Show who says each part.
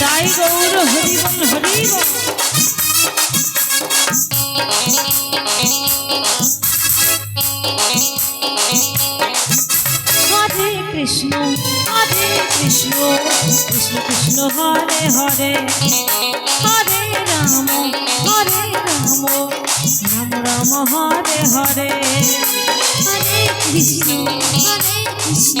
Speaker 1: জয় গৌর হরিবল হরিব
Speaker 2: রাধে কৃষ্ণ রাধে কৃষ্ণ কৃষ্ণ কৃষ্ণ হরে হরে হরে রাম হরে রাম রাম রাম হরে হরে হরে কৃষ্ণ হরে কৃষ্ণ